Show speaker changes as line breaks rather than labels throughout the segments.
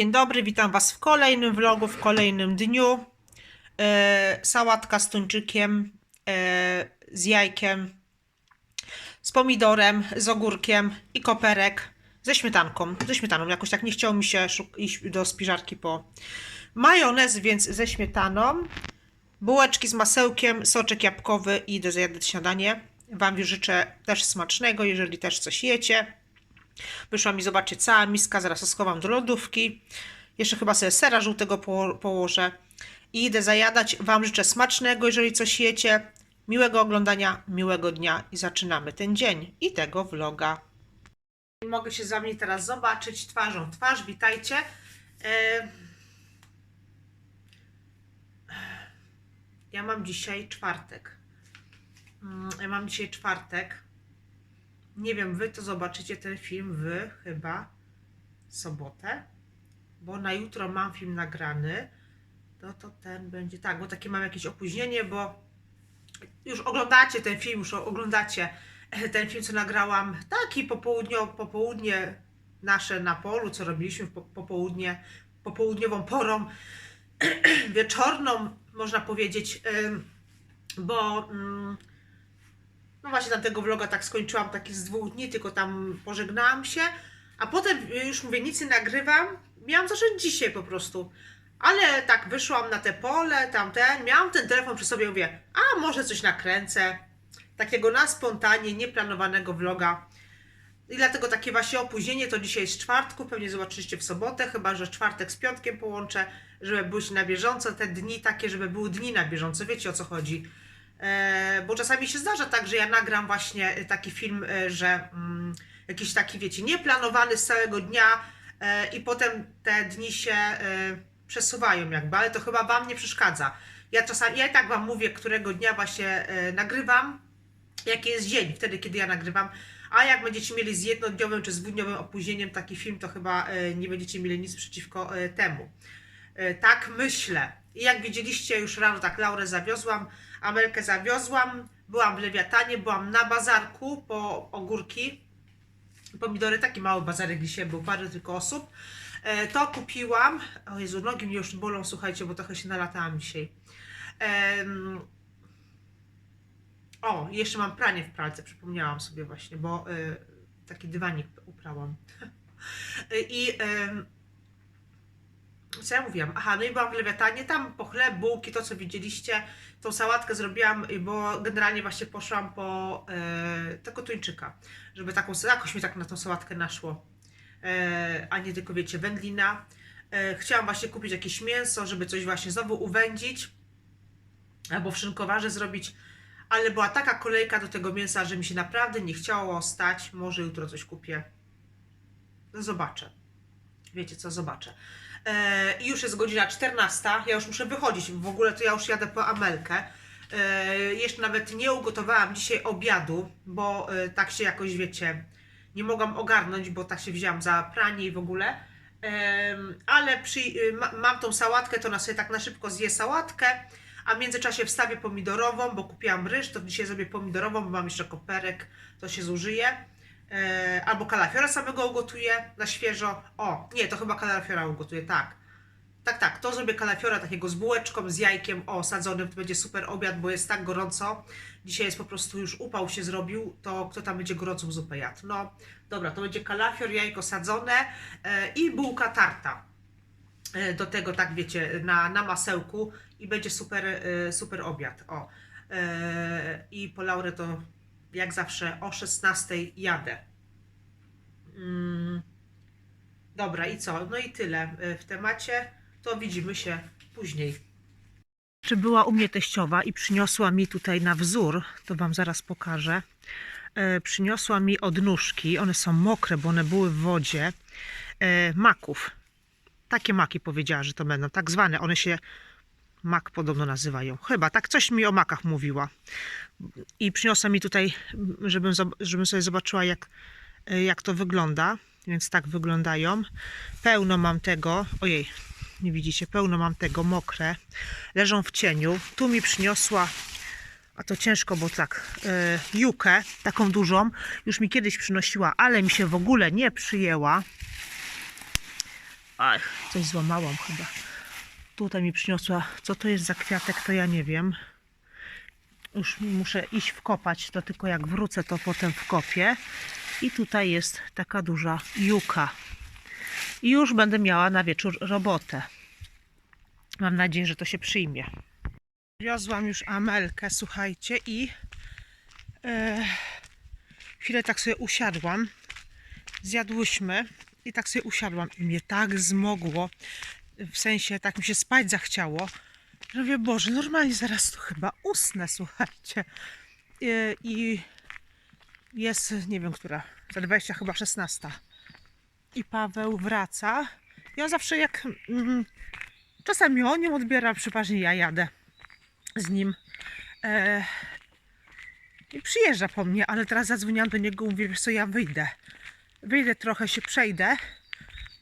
Dzień dobry, witam Was w kolejnym vlogu, w kolejnym dniu. E, sałatka z tuńczykiem, e, z jajkiem, z pomidorem, z ogórkiem i koperek ze śmietanką. Ze śmietaną, jakoś tak nie chciało mi się iść do spiżarki po majonez, więc ze śmietaną. Bułeczki z masełkiem, soczek jabłkowy i idę zjadać śniadanie. Wam już życzę też smacznego, jeżeli też coś jecie. Wyszła mi, zobaczcie, cała miska, zaraz to schowam do lodówki. Jeszcze chyba sobie sera żółtego poło- położę. I idę zajadać. Wam życzę smacznego, jeżeli coś jecie. Miłego oglądania, miłego dnia i zaczynamy ten dzień i tego vloga. Mogę się za mnie teraz zobaczyć twarzą twarz. Witajcie. Ja mam dzisiaj czwartek. Mm, Ja mam dzisiaj czwartek. Nie wiem, wy to zobaczycie ten film wy chyba sobotę, bo na jutro mam film nagrany. To to ten będzie tak, bo takie mam jakieś opóźnienie, bo już oglądacie ten film, już oglądacie e, ten film, co nagrałam. Taki popołudnio, popołudnie nasze na polu, co robiliśmy w po, popołudnie, popołudniową porą, wieczorną, można powiedzieć, bo. No właśnie tamtego vloga tak skończyłam, taki z dwóch dni, tylko tam pożegnałam się, a potem y, już mówię, nic nie nagrywam, miałam zacząć dzisiaj po prostu. Ale tak wyszłam na te pole, tamten, miałam ten telefon przy sobie, mówię, a może coś nakręcę, takiego na spontanie, nieplanowanego vloga. I dlatego takie właśnie opóźnienie to dzisiaj jest czwartku, pewnie zobaczyliście w sobotę, chyba że czwartek z piątkiem połączę, żeby być na bieżąco, te dni takie, żeby były dni na bieżąco, wiecie o co chodzi. E, bo czasami się zdarza tak, że ja nagram właśnie taki film, e, że mm, jakiś taki, wiecie, nieplanowany z całego dnia e, i potem te dni się przesuwają jakby, ale to chyba Wam nie przeszkadza. Ja czasami, ja i tak Wam mówię, którego dnia właśnie nagrywam, jaki jest dzień, wtedy kiedy ja nagrywam, a jak będziecie mieli z jednodniowym czy z dwudniowym opóźnieniem taki film, to chyba nie będziecie mieli nic przeciwko temu. Tak myślę. I jak widzieliście już rano, tak Laurę zawiozłam, Amelkę zawiozłam, byłam w Lewiatanie, byłam na bazarku po ogórki, pomidory, taki mały bazarek dzisiaj był, parę tylko osób. E, To kupiłam, o Jezu, nogi mnie już bolą, słuchajcie, bo trochę się nalatałam dzisiaj. Em, O, jeszcze mam pranie w pralce, przypomniałam sobie właśnie, bo y, taki dywanik uprałam. I em, co ja mówiłam? Aha, no i byłam w Lewiatanie, tam po chleb, bułki, to co widzieliście, tą sałatkę zrobiłam, y, bo generalnie właśnie poszłam po e, tego tuńczyka, żeby taką, jakoś mi tak na tą sałatkę naszło, e, a nie tylko wiecie, wędlina. E, chciałam właśnie kupić jakieś mięso, żeby coś właśnie znowu uwędzić, albo w szynkowarze zrobić, ale była taka kolejka do tego mięsa, że mi się naprawdę nie chciało stać, może jutro coś kupię. No zobaczę. Wiecie co, zobaczę. E, I już jest godzina 14. Ja już muszę wychodzić. W ogóle to ja już jadę po Amelkę. E, jeszcze nawet nie ugotowałam dzisiaj obiadu, bo e, tak się jakoś wiecie, nie mogłam ogarnąć, bo tak się wzięłam za pranie i w ogóle. Ale przy, y, ma, mam tą sałatkę, to na sobie tak na szybko zje sałatkę, a w międzyczasie wstawię pomidorową, bo kupiłam ryż, to dzisiaj zrobię pomidorową, bo mam jeszcze koperek, to się zużyje. E, albo kalafiora samego ugotuję na świeżo. O, nie, to chyba kalafiora ugotuję, tak. Tak, tak, to zrobię kalafiora takiego z bułeczką, z jajkiem, o, sadzonym, to będzie super obiad, bo jest tak gorąco. Dzisiaj jest po prostu już upał się zrobił, to kto tam będzie gorącą zupę jadł? No, dobra, to będzie kalafior, jajko sadzone e, i bułka tarta. E, do tego, tak wiecie, na, na masełku i będzie super, e, super obiad, o. E, I po Laurę to jak zawsze o 16 jadę. Mm, dobra, i co? No i tyle e, w temacie. To widzimy się później. Czy była u mnie teściowa i przyniosła mi tutaj na wzór, to Wam zaraz pokażę. E, przyniosła mi odnóżki, one są mokre, bo one były w wodzie, e, maków. Takie maki powiedziała, że to będą, tak zwane. One się mak podobno nazywają. Chyba, tak coś mi o makach mówiła. I przyniosła mi tutaj, żebym, żebym sobie zobaczyła, jak, jak to wygląda. Więc tak wyglądają. Pełno mam tego. Ojej, nie widzicie, pełno mam tego, mokre. Leżą w cieniu. Tu mi przyniosła, a to ciężko, bo tak, e, jukę, taką dużą. Już mi kiedyś przynosiła, ale mi się w ogóle nie przyjęła. Aj, coś złamałam chyba. Tutaj mi przyniosła, co to jest za kwiatek, to ja nie wiem. Już muszę iść wkopać, to tylko jak wrócę, to potem wkopię. I tutaj jest taka duża juka. I już będę miała na wieczór robotę. Mam nadzieję, że to się przyjmie. Wiozłam już Amelkę, słuchajcie, i e, chwilę tak sobie usiadłam. Zjadłyśmy i tak sobie usiadłam i mnie tak zmogło, w sensie tak mi się spać zachciało, że mówię, Boże, normalnie zaraz tu chyba usnę, słuchajcie. I, jest, nie wiem, która, za 20 chyba 16. I Paweł wraca. Ja zawsze jak mm, czasami on ją odbiera, przeważnie ja jadę z nim. E, I przyjeżdża po mnie, ale teraz zadzwoniłam do niego, mówię, wiesz co, ja wyjdę. Wyjdę trochę, się przejdę,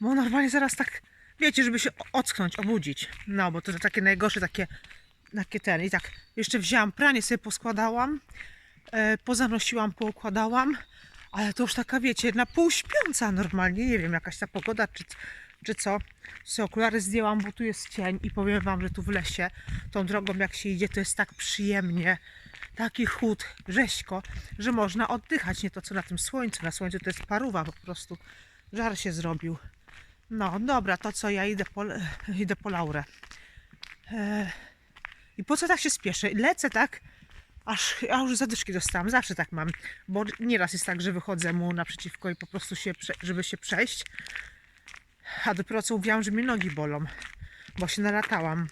bo normalnie zaraz tak, wiecie, żeby się ocknąć, obudzić. No, bo to takie najgorsze, takie, takie ten. I tak, jeszcze wzięłam pranie, sobie poskładałam, e, pozanosiłam, poukładałam, ale to już taka, wiecie, na pół śpiąca normalnie, nie wiem, jakaś ta pogoda, czy, czy co. Sobie okulary zdjęłam, bo tu jest cień i powiem wam, że tu w lesie, tą drogą jak się idzie, to jest tak przyjemnie, taki chłód, rzeźko, że można oddychać, nie to co na tym słońcu. Na słońcu to jest paruwa po prostu. Żar się zrobił. No dobra, to co, ja idę po, idę po Laurę. E, I po co tak się spieszę? Lecę tak, aż ja już zadyszki dostałam. Zawsze tak mam, bo nieraz jest tak, że wychodzę mu naprzeciwko i po prostu się, żeby się przejść. A dopiero co mówiłam, że mnie nogi bolą, bo się nalatałam.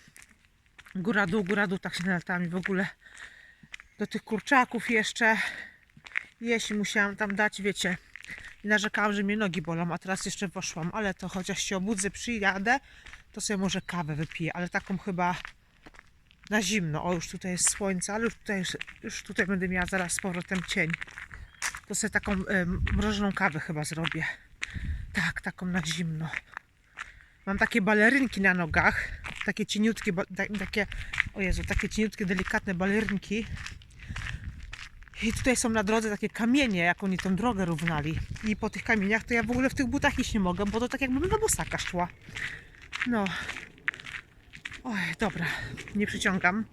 Góra dół, góra dół, tak się nalatałam i w ogóle do tych kurczaków jeszcze jeśli musiałam tam dać, wiecie i narzekałam, że mnie nogi bolą, a teraz jeszcze poszłam, ale to chociaż się obudzę, przyjadę to sobie może kawę wypiję, ale taką chyba na zimno, o już tutaj jest słońce, ale już tutaj, już tutaj będę miała zaraz z powrotem cień. To sobie taką em, mrożoną kawę chyba zrobię. Tak, taką na zimno. Mam takie balerynki na nogach takie cieniutkie, takie o Jezu, takie cieniutkie, delikatne balerynki i tutaj są na drodze takie kamienie, jak oni tą drogę równali. I po tych kamieniach to ja w ogóle w tych butach iść nie mogę, bo to tak jakbym na bosaka szła. No. Oj, dobra, nie przyciągam.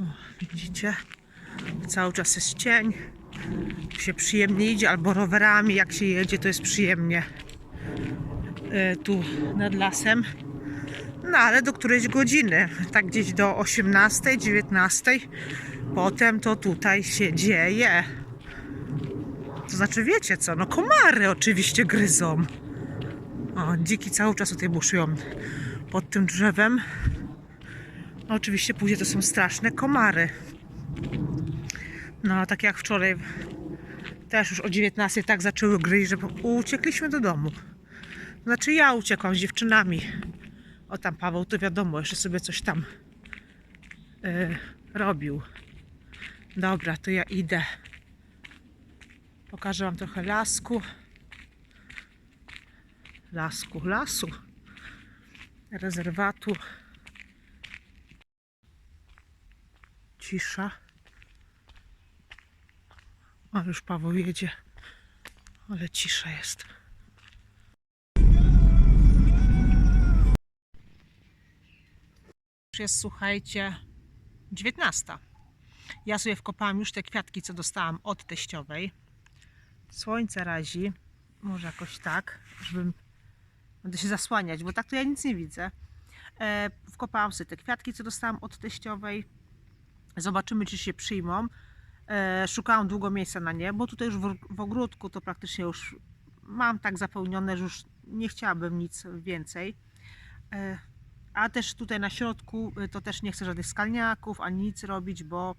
O, widzicie? Cały czas jest cień. Się przyjemnie idzie, albo rowerami jak się jedzie, to jest przyjemnie. E, tu nad lasem. No ale do którejś godziny, tak gdzieś do 18, 19. Potem to tutaj się dzieje. To znaczy, wiecie co? No, komary oczywiście gryzą. O, dziki cały czas tutaj buszują pod tym drzewem. No, oczywiście później to są straszne komary. No, tak jak wczoraj też już o 19 tak zaczęły gryźć, że uciekliśmy do domu. Znaczy ja uciekłam z dziewczynami. O tam Paweł to wiadomo, jeszcze sobie coś tam e, robił. Dobra, to ja idę. Pokażę wam trochę lasku. Lasku, lasu. Rezerwatu. Cisza. O, już Paweł jedzie. Ale cisza jest. Już jest, słuchajcie, 19. Ja sobie wkopałam już te kwiatki, co dostałam od teściowej. Słońce razi. Może jakoś tak, żebym... Będę się zasłaniać, bo tak to ja nic nie widzę. E, wkopałam sobie te kwiatki, co dostałam od teściowej. Zobaczymy, czy się przyjmą. E, szukałam długo miejsca na nie, bo tutaj już w, w ogródku to praktycznie już mam tak zapełnione, że już nie chciałabym nic więcej. E, a też tutaj na środku y, to też nie chcę żadnych skalniaków ani nic robić, bo e,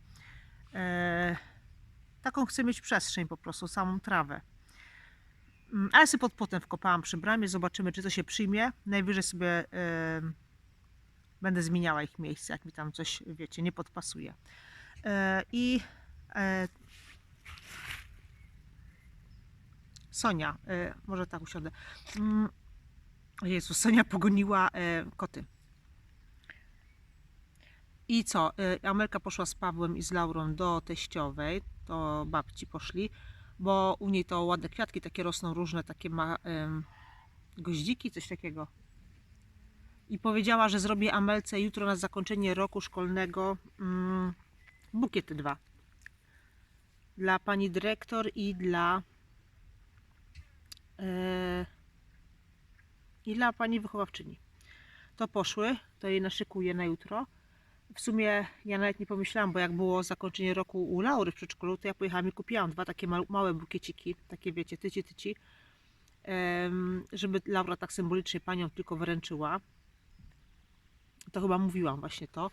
taką chcę mieć przestrzeń po prostu, samą trawę. Mm, Ale sobie pod potem wkopałam przy bramie, zobaczymy czy to się przyjmie. Najwyżej sobie e, będę zmieniała ich miejsce, jak mi tam coś, wiecie, nie podpasuje. E, I e, Sonia, e, może tak usiądę. Mm, o Jezu, Sonia pogoniła e, koty. I co? y, Amelka poszła z Pawłem i z Laurą do teściowej, do babci poszli, bo u niej to ładne kwiatki takie rosną, różne takie ma, em, goździki, coś takiego. I powiedziała, że zrobię Amelce jutro na zakończenie roku szkolnego mm, bukiety dwa. Dla pani dyrektor i dla e, i dla pani wychowawczyni. To poszły, to jej naszykuję na jutro. W sumie ja nawet nie pomyślałam, bo jak było zakończenie roku u Laury w przedszkolu, to ja pojechałam i kupiłam dwa takie małe bukieciki, takie wiecie, tyci, tyci, żeby Laura tak symbolicznie panią tylko wręczyła. To chyba mówiłam właśnie to.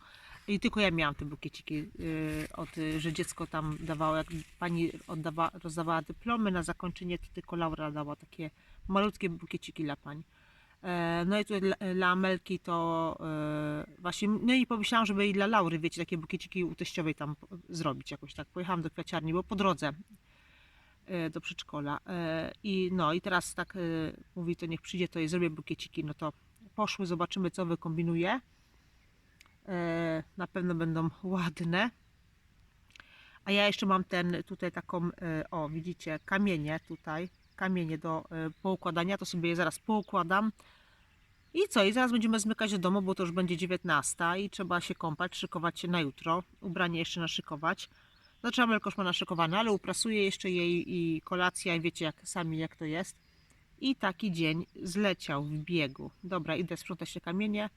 I tylko ja miałam te bukieciki, yy, od, y, że dziecko tam dawało, jak pani oddawa, rozdawała dyplomy na zakończenie, to tylko Laura dała takie malutkie bukieciki dla pań. E, No i tutaj dla, dla Amelki to e, właśnie, no i pomyślałam, żeby i dla Laury, wiecie, takie bukieciki u teściowej tam zrobić jakoś tak. Pojechałam do kwiaciarni, bo po drodze e, do przedszkola. E, I no i teraz tak e, mówi, to niech przyjdzie, to jej zrobię bukieciki. No to poszły, zobaczymy co wykombinuje. Na pewno będą ładne. A ja jeszcze mam ten tutaj taką, o widzicie, kamienie tutaj, kamienie do poukładania, to sobie je zaraz poukładam. I co? I zaraz będziemy zmykać do domu, bo to już będzie 19 i trzeba się kąpać, szykować się na jutro. Ubranie jeszcze naszykować. Znaczy Amelka już ma naszykowane, ale uprasuję jeszcze jej i kolacja i wiecie jak, sami jak to jest. I taki dzień zleciał w biegu. Dobra, idę sprzątać te kamienie.